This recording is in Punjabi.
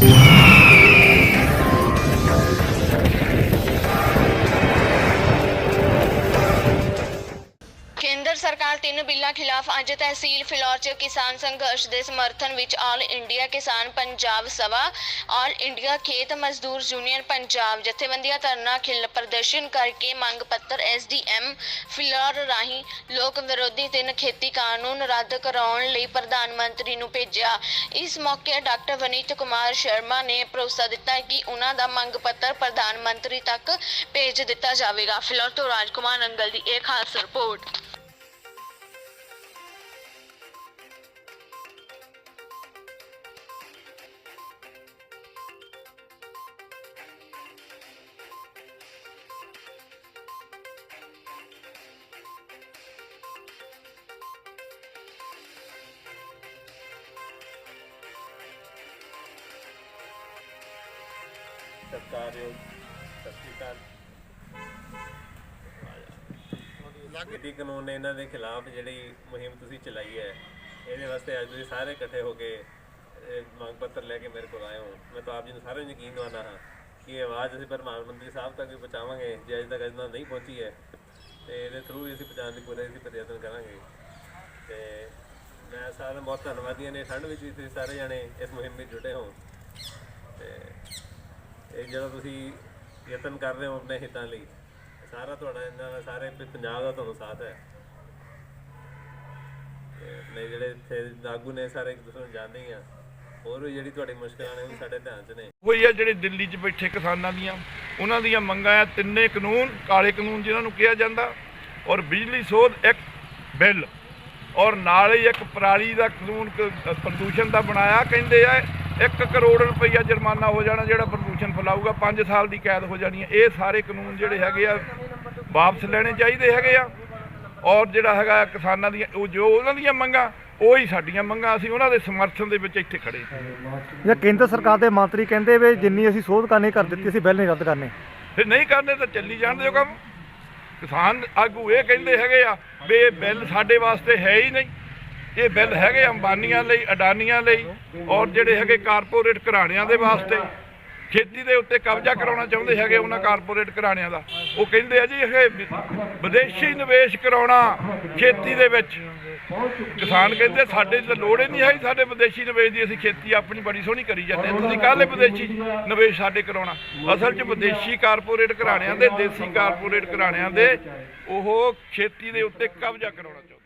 ਕੇਂਦਰ ਤਿੰਨ ਬਿੱਲਾਂ ਖਿਲਾਫ ਅੱਜ ਤਹਿਸੀਲ ਫਿਲੌਰ 'ਚ ਕਿਸਾਨ ਸੰਘਰਸ਼ ਦੇ ਸਮਰਥਨ ਵਿੱਚ ਆਲ ਇੰਡੀਆ ਕਿਸਾਨ ਪੰਜਾਬ ਸਭਾ, ਆਲ ਇੰਡੀਆ ਖੇਤ ਮਜ਼ਦੂਰ ਯੂਨੀਅਨ ਪੰਜਾਬ। ਜਥੇਬੰਦੀਆਂ ਧਰਨਾ ਖਿਲ ਪ੍ਰਦਰਸ਼ਨ ਕਰਕੇ ਮੰਗ ਪੱਤਰ ਐਸਡੀਐਮ ਫਿਲੌਰ ਰਾਹੀਂ ਲੋਕ ਵਿਰੋਧੀ ਤਿੰਨ ਖੇਤੀ ਕਾਨੂੰਨ ਰੱਦ ਕਰਾਉਣ ਲਈ ਪ੍ਰਧਾਨ ਮੰਤਰੀ ਨੂੰ ਭੇਜਿਆ। ਇਸ ਮੌਕੇ ਡਾਕਟਰ ਵਨੀਤ ਕੁਮਾਰ ਸ਼ਰਮਾ ਨੇ ਭਰੋਸਾ ਦਿੱਤਾ ਕਿ ਉਹਨਾਂ ਦਾ ਮੰਗ ਪੱਤਰ ਪ੍ਰਧਾਨ ਮੰਤਰੀ ਤੱਕ ਭੇਜ ਦਿੱਤਾ ਜਾਵੇਗਾ। ਫਿਲੌਰ ਤੋਂ ਰਾਜਕੁਮਾਰ ਨੰਗਲ ਦੀ ਇਹ ਖਾਸ ਰਿਪੋਰਟ। ਸਤਿਕਾਰਯੋਗ ਸਤਿ ਸ਼੍ਰੀ ਅਕਾਲ। ਖੇਤੀ ਕਾਨੂੰਨ ਨੇ ਇਹਨਾਂ ਦੇ ਖਿਲਾਫ ਜਿਹੜੀ ਮੁਹਿੰਮ ਤੁਸੀਂ ਚਲਾਈ ਹੈ ਇਹਦੇ ਵਾਸਤੇ ਅੱਜ ਤੁਸੀਂ ਸਾਰੇ ਇਕੱਠੇ ਹੋ ਕੇ ਮੰਗ ਪੱਤਰ ਲੈ ਕੇ ਮੇਰੇ ਕੋਲ ਆਏ ਹੋ। ਮੈਂ ਤਾਂ ਆਪ ਜੀ ਨੂੰ ਸਾਰਿਆਂ ਨੂੰ ਯਕੀਨ ਦਵਾਨਾ ਹਾਂ ਕਿ ਇਹ ਆਵਾਜ਼ ਅਸੀਂ ਪ੍ਰਧਾਨ ਮੰਤਰੀ ਸਾਹਿਬ ਤੱਕ ਵੀ ਪਹੁੰਚਾਵਾਂਗੇ ਜੇ ਅਜੇ ਤੱਕ ਅਜਨਾ ਨਹੀਂ ਪਹੁੰਚੀ ਹੈ। ਤੇ ਇਹਦੇ ਥਰੂ ਹੀ ਅਸੀਂ ਪਹੁੰਚਾਉਣ ਦੀ ਪੂਰੇ ਅਸੀਂ ਪ੍ਰਯਤਨ ਕਰਾਂਗੇ। ਤੇ ਮੈਂ ਸਾਰਿਆਂ ਬਹੁਤ ਧੰਨਵਾਦੀਆਂ ਨੇ ਠੰਡ ਵਿੱਚ ਵੀ ਤੁਸੀਂ ਸਾਰੇ ਜਣੇ ਇਸ ਮੁਹਿੰਮ ਵਿੱਚ ਜੁਟੇ ਹੋ। ਤੇ ਇਹ ਜਦੋਂ ਤੁਸੀਂ ਯਤਨ ਕਰ ਰਹੇ ਹੋ ਆਪਣੇ ਹਿੱਤਾਂ ਲਈ, ਸਾਰਾ ਤੁਹਾਡਾ ਇਹਨਾਂ ਦਾ ਸਾਰੇ ਪੰਜਾਬ ਦਾ ਤੁਹਾਨੂੰ ਸਾਥ ਹੈ। ਤੇ ਜਿਹੜੇ ਇੱਥੇ ਲਾਗੂ ਨੇ ਸਾਰੇ ਇੱਕ ਦੂਸਰੇ ਨੂੰ ਜਾਣਦੇ ਹੀ ਆ। ਹੋਰ ਵੀ ਜਿਹੜੀ ਤੁਹਾਡੀ ਮੁਸ਼ਕਲਾਂ ਨੇ ਉਹ ਸਾਡੇ ਧਿਆਨ 'ਚ ਨੇ। ਹੋਈ ਆ ਜਿਹੜੇ ਦਿੱਲੀ 'ਚ ਬੈਠੇ ਕਿਸਾਨਾਂ ਦੀਆਂ, ਉਹਨਾਂ ਦੀਆਂ ਮੰਗਾਂ ਆ ਤਿੰਨੇ ਕਾਨੂੰਨ, ਕਾਲੇ ਕਾਨੂੰਨ ਜਿਨ੍ਹਾਂ ਨੂੰ ਕਿਹਾ ਜਾਂਦਾ, ਔਰ ਬਿਜਲੀ ਸੋਧ ਇੱਕ ਬਿੱਲ, ਔਰ ਨਾਲ ਹੀ ਇੱਕ ਪਰਾਲੀ ਦਾ ਕਾਨੂੰਨ ਪ੍ਰਦੂਸ਼ਣ ਦਾ ਬਣਾਇਆ ਕਹਿੰਦੇ ਆ 1 ਕਰੋੜ ਰੁਪਈਆ ਜੁਰਮਾਨਾ ਹੋ ਜਾਣਾ ਜਿਹੜਾ ਪ੍ਰਦੂਸ਼ਣ ਫੈਲਾਊਗਾ 5 ਸਾਲ ਦੀ ਕੈਦ ਹੋ ਜਾਣੀ ਹੈ। ਇਹ ਸਾਰੇ ਕਾਨੂੰਨ ਜਿਹੜੇ ਹੈਗੇ ਆ ਵਾਪਸ ਲੈਣੇ ਚਾਹੀਦੇ ਹੈਗੇ ਆ। ਔਰ ਜਿਹੜਾ ਹੈਗਾ ਕਿਸਾਨਾਂ ਦੀਆਂ ਉਹ ਜੋ ਉਹਨਾਂ ਦੀਆਂ ਮੰਗਾਂ ਉਹ ਹੀ ਸਾਡੀਆਂ ਮੰਗਾਂ ਅਸੀਂ ਉਹਨਾਂ ਦੇ ਸਮਰਥਨ ਦੇ ਵਿੱਚ ਇੱਥੇ ਖੜੇ ਜਾਂ ਕੇਂਦਰ ਸਰਕਾਰ ਦੇ ਮੰਤਰੀ ਕਹਿੰਦੇ ਵੀ ਜਿੰਨੀ ਅਸੀਂ ਸੋਧ ਕਰਨੀ ਕਰ ਦਿੱਤੀ ਅਸੀਂ ਬਿੱਲ ਨਹੀਂ ਰੱਦ ਕਰਨੇ। ਫਿਰ ਨਹੀਂ ਕਰਨੇ ਤਾਂ ਚੱਲੀ ਜਾਣ ਦਿਓ ਕੰਮ। ਕਿਸਾਨ ਆਗੂ ਇਹ ਕਹਿੰਦੇ ਹੈਗੇ ਆ ਵੀ ਇਹ ਬਿੱਲ ਸਾਡੇ ਵਾਸਤੇ ਹੈ ਹੀ ਨਹੀਂ। ਇਹ ਬਿੱਲ ਹੈਗੇ ਅੰਬਾਨੀਆਂ ਲਈ, ਅਡਾਨੀਆਂ ਲਈ ਔਰ ਜਿਹੜੇ ਹੈਗੇ ਕਾਰਪੋਰੇਟ ਘਰਾਣਿਆਂ ਦੇ ਵਾਸਤੇ। ਖੇਤੀ ਦੇ ਉੱਤੇ ਕਬਜ਼ਾ ਕਰਾਉਣਾ ਚਾਹੁੰਦੇ ਹੈਗੇ ਉਹਨਾਂ ਕਾਰਪੋਰੇਟ ਘਰਾਣਿਆਂ ਦਾ। ਉਹ ਕਹਿੰਦੇ ਆ ਜੀ, ਇਹ ਵਿਦੇਸ਼ੀ ਨਿਵੇਸ਼ ਕਰਾਉਣਾ ਖੇਤੀ ਦੇ ਵਿੱਚ। ਕਿਸਾਨ ਕਹਿੰਦੇ, ਸਾਡੇ ਤਾਂ ਲੋੜ ਹੀ ਨਹੀਂ ਹੈ ਸਾਡੇ ਵਿਦੇਸ਼ੀ ਨਿਵੇਸ਼ ਦੀ, ਅਸੀਂ ਖੇਤੀ ਆਪਣੀ ਬੜੀ ਸੋਹਣੀ ਕਰੀ ਜਾਂਦੇ ਹਾਂ। ਤੁਸੀਂ ਕਾਹਲੇ ਵਿਦੇਸ਼ੀ ਨਿਵੇਸ਼ ਸਾਡੇ ਕਰਾਉਣਾ? ਅਸਲ 'ਚ ਵਿਦੇਸ਼ੀ ਕਾਰਪੋਰੇਟ ਘਰਾਣਿਆਂ ਦੇ, ਦੇਸੀ ਕਾਰਪੋਰੇਟ ਘਰਾਣਿਆਂ ਦੇ, ਉਹ ਖੇਤੀ ਦੇ ਉੱਤੇ ਕਬਜ਼ਾ ਕਰਾਉਣਾ ਚਾਹੁੰਦੇ।